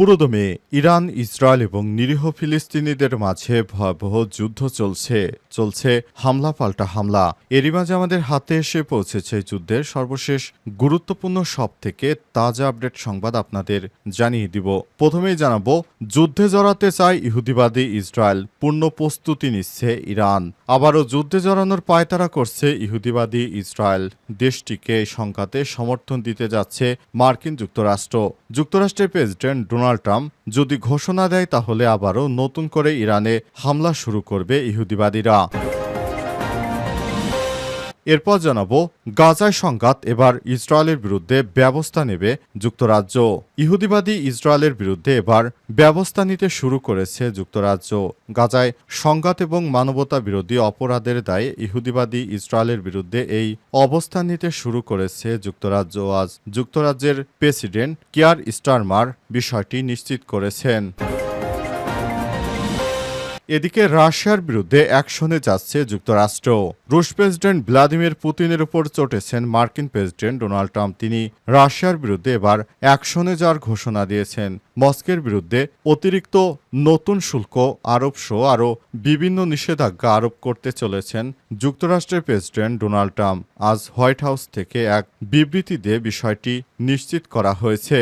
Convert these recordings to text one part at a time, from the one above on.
পুরোদমে Iran, Israel এবং নিরীহ ফিলিস্তিনিদের মাঝে ভয়াবহ যুদ্ধ চলছে চলছে হামলা পাল্টা হামলা। এরই মাঝে আমাদের হাতে এসে পৌঁছেছে যুদ্ধের সর্বশেষ গুরুত্বপূর্ণ সব থেকে তাজা আপডেট সংবাদ আপনাদের জানিয়ে দিব। প্রথমেই জানাব, যুদ্ধে জড়াতে চায় ইহুদিবাদী ইসরায়েল, পূর্ণ প্রস্তুতি নিচ্ছে ইরান। আবারও যুদ্ধে জড়ানোর পায়তারা করছে ইহুদিবাদী ইসরায়েল। দেশটিকে সংঘাতে সমর্থন দিতে যাচ্ছে মার্কিন যুক্তরাষ্ট্র। যুক্তরাষ্ট্রের প্রেসিডেন্ট ডোনাল্ড ট্রাম্প যদি ঘোষণা দেয় তাহলে আবারও নতুন করে ইরানে হামলা শুরু করবে ইহুদিবাদীরা। এরপর জানাব, গাজায় সংঘাত এবার ইসরায়েলের বিরুদ্ধে ব্যবস্থা নেবে যুক্তরাজ্য। ইহুদিবাদী ইসরায়েলের বিরুদ্ধে এবার ব্যবস্থা নিতে শুরু করেছে যুক্তরাজ্য। গাজায় সংঘাত এবং মানবতা বিরোধী অপরাধের দায়ে ইহুদিবাদী ইসরায়েলের বিরুদ্ধে এই অবস্থান নিতে শুরু করেছে যুক্তরাজ্য। আজ যুক্তরাজ্যের প্রেসিডেন্ট কিয়ার স্টারমার বিষয়টি নিশ্চিত করেছেন। এদিকে রাশিয়ার বিরুদ্ধে অ্যাকশনে যাচ্ছে যুক্তরাষ্ট্র। রুশ প্রেসিডেন্ট ভ্লাদিমির পুতিনের উপর চটেছেন মার্কিন প্রেসিডেন্ট ডোনাল্ড ট্রাম্প। তিনি রাশিয়ার বিরুদ্ধে এবার অ্যাকশনে যাওয়ার ঘোষণা দিয়েছেন। মস্কের বিরুদ্ধে অতিরিক্ত নতুন শুল্ক আরোপ সহ আরও বিভিন্ন নিষেধাজ্ঞা আরোপ করতে চলেছেন যুক্তরাষ্ট্রের প্রেসিডেন্ট ডোনাল্ড ট্রাম্প। আজ হোয়াইট হাউস থেকে এক বিবৃতি দিয়ে বিষয়টি নিশ্চিত করা হয়েছে।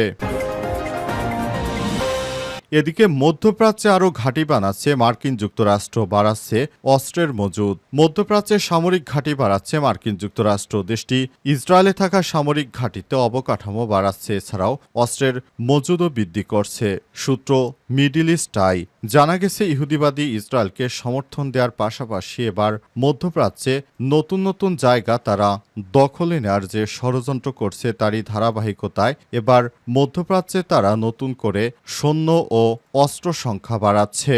এদিকে মধ্যপ্রাচ্যে আরও ঘাঁটি বানাচ্ছে মার্কিন যুক্তরাষ্ট্র, বাড়াচ্ছে অস্ত্রের মজুদ। মধ্যপ্রাচ্যে সামরিক ঘাঁটি বাড়াচ্ছে মার্কিন যুক্তরাষ্ট্র। দেশটি ইসরায়েলে থাকা সামরিক ঘাঁটিতে অবকাঠামো বাড়াচ্ছে, এছাড়াও অস্ত্রের মজুদও বৃদ্ধি করছে। সূত্র মিডিল ইস্ট আই জানা গেছে, ইহুদিবাদী ইসরায়েলকে সমর্থন দেওয়ার পাশাপাশি এবার মধ্যপ্রাচ্যে নতুন নতুন জায়গা তারা দখলে নেয়ার যে ষড়যন্ত্র করছে তারই ধারাবাহিকতায়, এবার মধ্যপ্রাচ্যে তারা নতুন করে সৈন্য ও অস্ত্র সংখ্যা বাড়াচ্ছে।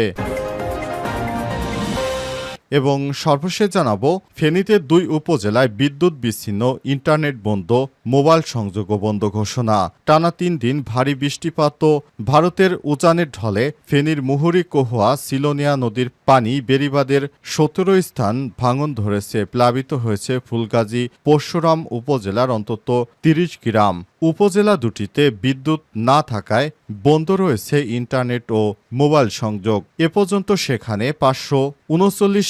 এবং সর্বশেষ জানাব, ফেনীতে দুই উপজেলায় বিদ্যুৎ বিচ্ছিন্ন, ইন্টারনেট বন্ধ, মোবাইল সংযোগও বন্ধ ঘোষণা। টানা তিন দিন ভারী বৃষ্টিপাত ভারতের উজানের ঢলে ফেনীর মুহুরী কোহুয়া সিলোনিয়া নদীর পানি বেরিবাদের সতেরো স্থান ভাঙন ধরেছে, প্লাবিত হয়েছে ফুলগাজী পরশুরাম উপজেলার অন্তত তিরিশ গ্রাম। উপজেলা দুটিতে বিদ্যুৎ না থাকায় বন্ধ রয়েছে ইন্টারনেট ও মোবাইল সংযোগ। এ পর্যন্ত সেখানে পাঁচশো উনচল্লিশ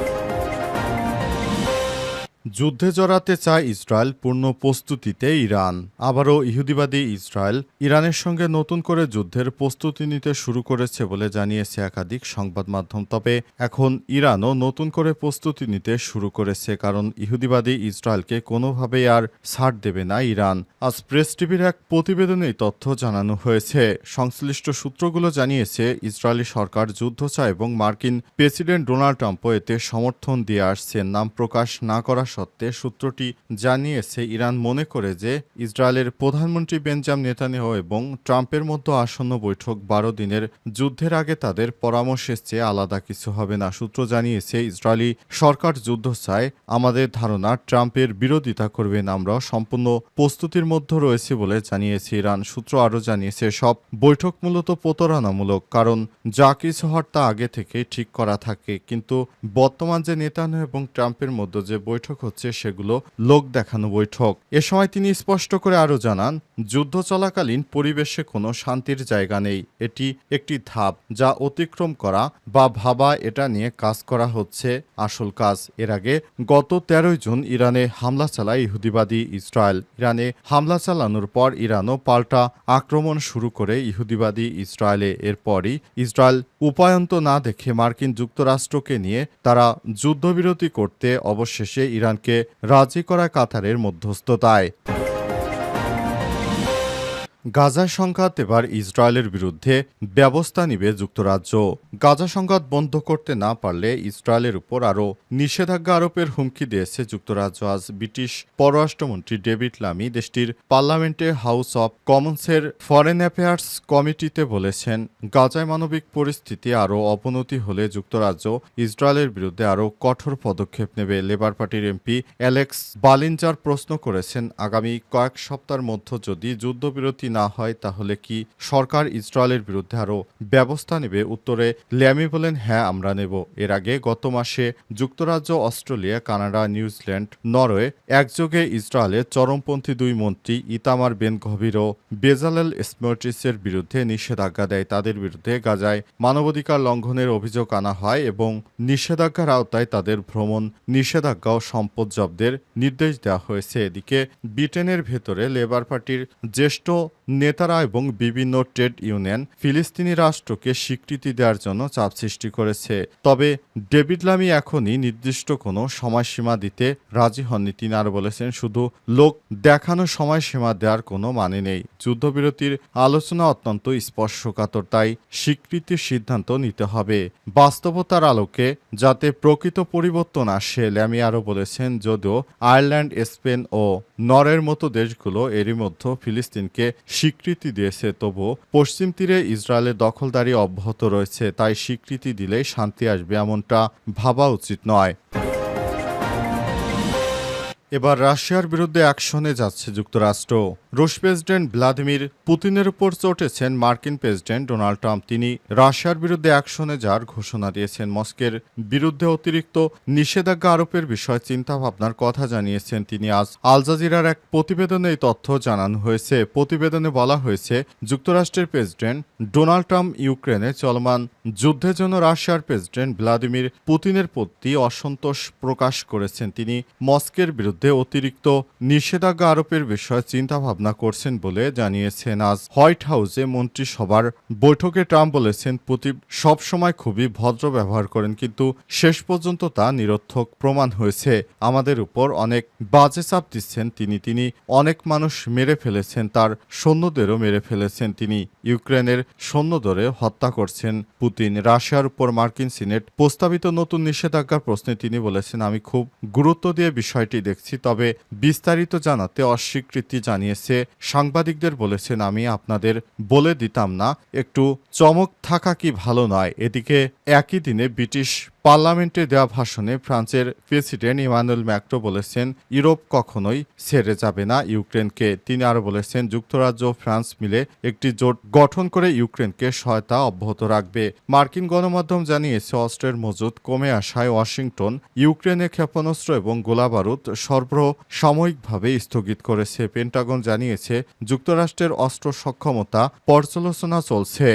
যুদ্ধে জড়াতে চায় ইসরায়েল পূর্ণ প্রস্তুতিতে ইরান। আবারও ইহুদিবাদী ইসরায়েল ইরানের সঙ্গে নতুন করে যুদ্ধের প্রস্তুতি নিতে শুরু করেছে বলে জানিয়েছে একাধিক সংবাদ মাধ্যম। তবে এখন ইরানও নতুন করে প্রস্তুতি নিতে শুরু করেছে কারণ ইহুদিবাদী ইসরায়েলকে কোনোভাবেই আর ছাড় দেবে না ইরান। আজ প্রেস টিভির এক প্রতিবেদনে তথ্য জানানো হয়েছে। সংশ্লিষ্ট সূত্রগুলো জানিয়েছে, ইসরায়েলি সরকার যুদ্ধ চায় এবং মার্কিন প্রেসিডেন্ট ডোনাল্ড ট্রাম্পও এতে সমর্থন দিয়ে আসছে নাম প্রকাশ না করা সত্ত্বে সূত্রটি জানিয়েছে, ইরান মনে করে যে ইসরায়েলের প্রধানমন্ত্রী বেঞ্জাম নেতানিয়াহু এবং ট্রাম্পের মধ্যে আসন্ন বৈঠক বারো দিনের যুদ্ধের আগে তাদের পরামর্শের চেয়ে আলাদা কিছু হবে না। সূত্র জানিয়েছে, ইসরায়েলি সরকার যুদ্ধ চায়, আমাদের ধারণা ট্রাম্পের বিরোধিতা করবেন আমরা সম্পূর্ণ প্রস্তুতির মধ্যে রয়েছে বলে জানিয়েছে ইরান। সূত্র আরও জানিয়েছে, সব বৈঠক মূলত প্রতারণামূলক, কারণ যা কিছু হওয়ার তা আগে থেকে ঠিক করা থাকে। কিন্তু বর্তমান যে নেতানিয়াহু এবং ট্রাম্পের মধ্যে যে বৈঠক হচ্ছে সেগুলো লোক দেখানো বৈঠক। এ সময় তিনি স্পষ্ট করে আরও জানান, যুদ্ধ চলাকালীন পরিবেশে কোনো শান্তির জায়গা নেই। এটি একটি ধাপ যা অতিক্রম করা বা ভাবা এটা নিয়ে কাজ করা হচ্ছে আসল কাজ। এর আগে গত তেরোই জুন ইরানে হামলা চালায় ইহুদিবাদী ইসরায়েল। ইরানে হামলা চালানোর পর ইরানও পাল্টা আক্রমণ শুরু করে ইহুদিবাদী ইসরায়েলে। এরপরই ইসরায়েল উপায়ন্ত না দেখে মার্কিন যুক্তরাষ্ট্রকে নিয়ে তারা যুদ্ধবিরতি করতে অবশেষে ইরানকে রাজি করা কাতারের মধ্যস্থতায়। গাজা সংঘাত এবার ইসরায়েলের বিরুদ্ধে ব্যবস্থা নিবে যুক্তরাজ্য। গাজা সংঘাত বন্ধ করতে না পারলে ইসরায়েলের উপর আরও নিষেধাজ্ঞা আরোপের হুমকি দিয়েছে যুক্তরাজ্য। আজ ব্রিটিশ পররাষ্ট্রমন্ত্রী ডেভিড লামি দেশটির পার্লামেন্টে হাউস অব কমন্সের ফরেন অ্যাফেয়ার্স কমিটিতে বলেছেন, গাজায় মানবিক পরিস্থিতি আরও অবনতি হলে যুক্তরাজ্য ইসরায়েলের বিরুদ্ধে আরও কঠোর পদক্ষেপ নেবে। লেবার পার্টির এমপি অ্যালেক্স বালিঞ্জার প্রশ্ন করেছেন, আগামী কয়েক সপ্তাহের মধ্যে যদি যুদ্ধবিরতি না হয় তাহলে কি সরকার ইসরায়েলের বিরুদ্ধে আরও ব্যবস্থা নেবে? উত্তরে, ল্যামি বলেন হ্যাঁ আমরা নেব। এর আগে গত মাসে যুক্তরাজ্য, অস্ট্রেলিয়া, কানাডা, নিউজিল্যান্ড, নরওয়ে একযোগে ইসরায়েলের চরমপন্থী দুই মন্ত্রী ইতামার বেন গভীর ও বেজালেল স্মর্টিসের বিরুদ্ধে নিষেধাজ্ঞা দেয়। তাদের বিরুদ্ধে গাজায় মানবাধিকার লঙ্ঘনের অভিযোগ আনা হয় এবং নিষেধাজ্ঞার আওতায় তাদের ভ্রমণ, নিষেধাজ্ঞা ও সম্পদ জব্দের নির্দেশ দেওয়া হয়েছে। এদিকে, ব্রিটেনের ভেতরে লেবার পার্টির জ্যেষ্ঠ নেতারা এবং বিভিন্ন ট্রেড ইউনিয়ন ফিলিস্তিনি রাষ্ট্রকে স্বীকৃতি দেওয়ার জন্য চাপ সৃষ্টি করেছে। তবে ডেভিড লামি এখনই নির্দিষ্ট কোনো সময়সীমা দিতে রাজি হননি, তিনি আর বলেছেন, শুধু লোক দেখানো সময়সীমা দেওয়ার কোনো মানে নেই। যুদ্ধবিরতির আলোচনা অত্যন্ত স্পর্শকাতর, তাই স্বীকৃতির সিদ্ধান্ত নিতে হবে। বাস্তবতার আলোকে যাতে প্রকৃত পরিবর্তন আসে ল্যামি আরও বলেছেন, যদিও আয়ারল্যান্ড, স্পেন ও নরের মতো দেশগুলো এরই মধ্যে ফিলিস্তিনকে স্বীকৃতি দিয়েছে, তবু পশ্চিম তীরে ইসরায়েলের দখলদারি অব্যাহত রয়েছে, তাই স্বীকৃতি দিলেই শান্তি আসবে এমনটা ভাবা উচিত নয়। এবার রাশিয়ার বিরুদ্ধে অ্যাকশনে যাচ্ছে যুক্তরাষ্ট্র। রুশ প্রেসিডেন্ট ভ্লাদিমির পুতিনের উপর চটেছেন মার্কিন প্রেসিডেন্ট ডোনাল্ড ট্রাম্প। তিনি রাশিয়ার বিরুদ্ধে অ্যাকশনে যাওয়ার ঘোষণা দিয়েছেন। মস্কের বিরুদ্ধে অতিরিক্ত নিষেধাজ্ঞা আরোপের বিষয়ে চিন্তাভাবনার কথা জানিয়েছেন তিনি। আজ আল জাজিরার এক প্রতিবেদনে এই তথ্য জানানো হয়েছে। প্রতিবেদনে বলা হয়েছে, যুক্তরাষ্ট্রের প্রেসিডেন্ট ডোনাল্ড ট্রাম্প ইউক্রেনে চলমান যুদ্ধের জন্য রাশিয়ার প্রেসিডেন্ট ভ্লাদিমির পুতিনের প্রতি অসন্তোষ প্রকাশ করেছেন। তিনি মস্কের বিরুদ্ধে অতিরিক্ত নিষেধাজ্ঞা আরোপের বিষয়ে চিন্তাভাবনা করছেন বলে জানিয়েছেন। আজ হোয়াইট হাউসে মন্ত্রিসভার বৈঠকে ট্রাম্প বলেছেন পুতিন সবসময় খুবই ভদ্র ব্যবহার করেন, কিন্তু শেষ পর্যন্ত তা নিরর্থক প্রমাণ হয়েছে। আমাদের উপর অনেক বাজে চাপ দিচ্ছেন তিনি। তিনি অনেক মানুষ মেরে ফেলেছেন, তার সৈন্যদেরও মেরে ফেলেছেন। তিনি ইউক্রেনের সৈন্যদরে হত্যা করছেন পুতিন। রাশিয়ার উপর মার্কিন সিনেট প্রস্তাবিত নতুন নিষেধাজ্ঞার প্রশ্নে তিনি বলেছেন, আমি খুব গুরুত্ব দিয়ে বিষয়টি দেখছি। তবে বিস্তারিত জানাতে অস্বীকৃতি জানিয়েছে। সাংবাদিকদের বলেছেন, আমি আপনাদের বলে দিতাম না, একটু চমক থাকা কি ভালো নয়। এদিকে একই দিনে ব্রিটিশ পার্লামেন্টে দেওয়া ভাষণে ফ্রান্সের প্রেসিডেন্ট ইমানুয়েল ম্যাক্রো বলেছেন, ইউরোপ কখনোই ছেড়ে যাবে না। ইউক্রেনকে তিনি আরও বলেছেন, যুক্তরাজ্য ফ্রান্স মিলে একটি জোট গঠন করে ইউক্রেনকে সহায়তা অব্যাহত রাখবে। মার্কিন গণমাধ্যম জানিয়েছে, অস্ত্রের মজুদ কমে আসায় ওয়াশিংটন ইউক্রেনে ক্ষেপণাস্ত্র এবং গোলাবারুদ সরবরাহ সাময়িকভাবে স্থগিত করেছে। পেন্টাগন জানিয়েছে, যুক্তরাষ্ট্রের অস্ত্র সক্ষমতা পর্যালোচনা চলছে।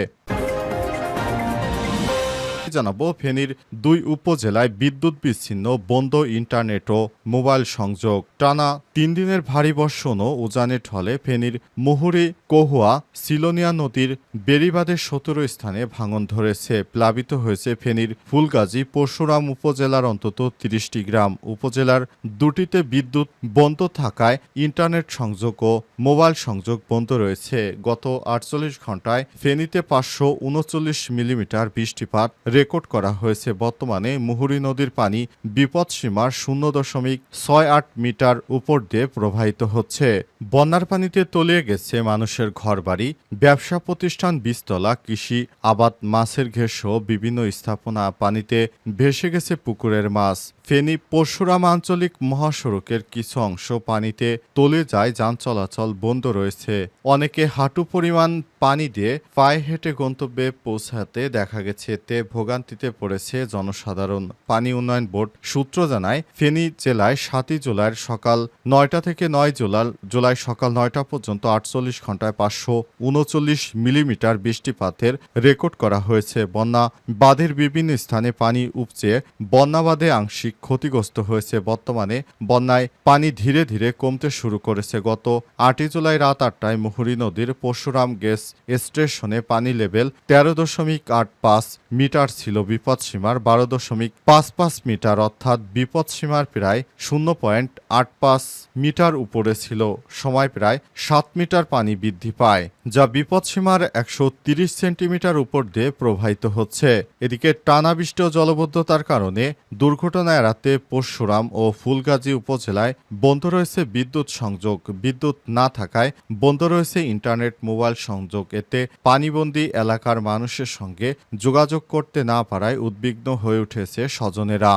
জানাব, ফেনীর দুই উপজেলায় বিদ্যুৎ বিচ্ছিন্ন, বন্ধ ইন্টারনেট ও মোবাইল সংযোগ। টানা তিন দিনের ভারী বর্ষণ ও উজানে ঠলে ফেনীর মুহুরি, কহুয়া, সিলোনিয়া নদীর বেড়িবাঁধের সতেরো স্থানে ভাঙন ধরেছে। প্লাবিত হয়েছে ফেনীর ফুলগাজী, পরশুরাম উপজেলার অন্তত তিরিশটি গ্রাম। উপজেলার দুটিতে বিদ্যুৎ বন্ধ থাকায় ইন্টারনেট সংযোগ ও মোবাইল সংযোগ বন্ধ রয়েছে। গত আটচল্লিশ ঘন্টায় ফেনীতে পাঁচশো উনচল্লিশ মিলিমিটার বৃষ্টিপাত রেকর্ড করা হয়েছে বর্তমানে মুহুরী নদীর পানি বিপদসীমার শূন্য দশমিক ছয় আট মিটার উপর দিয়ে প্রবাহিত হচ্ছে। বন্যার পানিতে তলিয়ে গেছে মানুষের ঘরবাড়ি, ব্যবসা প্রতিষ্ঠান বিস্তলা, কৃষি, আবাদ, মাছের ঘেষ সহ বিভিন্ন স্থাপনা পানিতে ভেসে গেছে পুকুরের মাছ। ফেনী পরশুরাম আঞ্চলিক মহাসড়কের কিছু অংশ পানিতে তলে যায়, যান চলাচল বন্ধ রয়েছে। অনেকে হাঁটু পরিমাণ পানি দিয়ে পায়ে হেঁটে গন্তব্যে পৌঁছাতে দেখা গেছে, এতে ভোগান্তিতে পড়েছে জনসাধারণ। পানি উন্নয়ন বোর্ড সূত্র জানায়, ফেনী জেলায় সাতই জুলাইয়ের সকাল নয়টা থেকে নয় জুলাই জুলাই সকাল নয়টা পর্যন্ত আটচল্লিশ ঘন্টায় পাঁচশো উনচল্লিশ মিলিমিটার বৃষ্টিপাতের রেকর্ড করা হয়েছে। বন্যা বাঁধের বিভিন্ন স্থানে পানি উপচে, বন্যা বাঁধে আংশিক ক্ষতিগ্রস্ত হয়েছে। বর্তমানে বন্যায় পানি ধীরে ধীরে কমতে শুরু করেছে। গত আটই জুলাই রাত আটটায় মুহুরী নদীর পরশুরাম গ্যাস স্টেশনে পানি লেভেল তেরো দশমিক আট পাঁচ মিটার ছিল বিপদসীমার বারো দশমিক পাঁচ পাঁচ মিটার, অর্থাৎ বিপদসীমার প্রায় শূন্য পয়েন্ট আট পাঁচ মিটার উপরে ছিল। সময় প্রায় সাত মিটার পানি বৃদ্ধি পায়, যা বিপদসীমার একশো তিরিশ সেন্টিমিটার উপর দিয়ে প্রবাহিত হচ্ছে। এদিকে টানাবৃষ্টি জলবদ্ধতার কারণে দুর্ঘটনা এড়াতে পরশুরাম ও ফুলগাজী উপজেলায় বন্ধ রয়েছে বিদ্যুৎ সংযোগ। বিদ্যুৎ না থাকায় বন্ধ রয়েছে ইন্টারনেট, মোবাইল সংযোগ। এতে পানিবন্দী এলাকার মানুষের সঙ্গে যোগাযোগ করতে না পারায় উদ্বিগ্ন হয়ে উঠেছে স্বজনেরা।